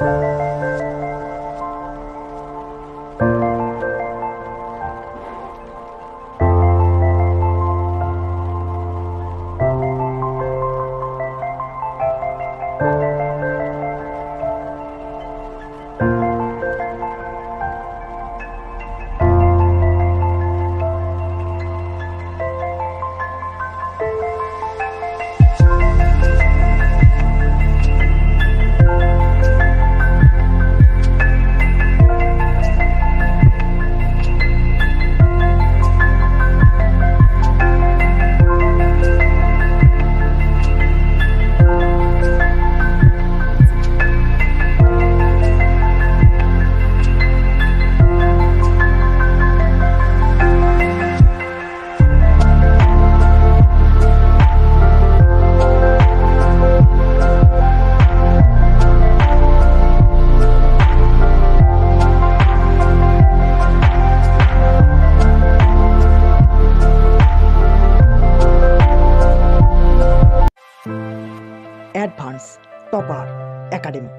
you. Topper academy.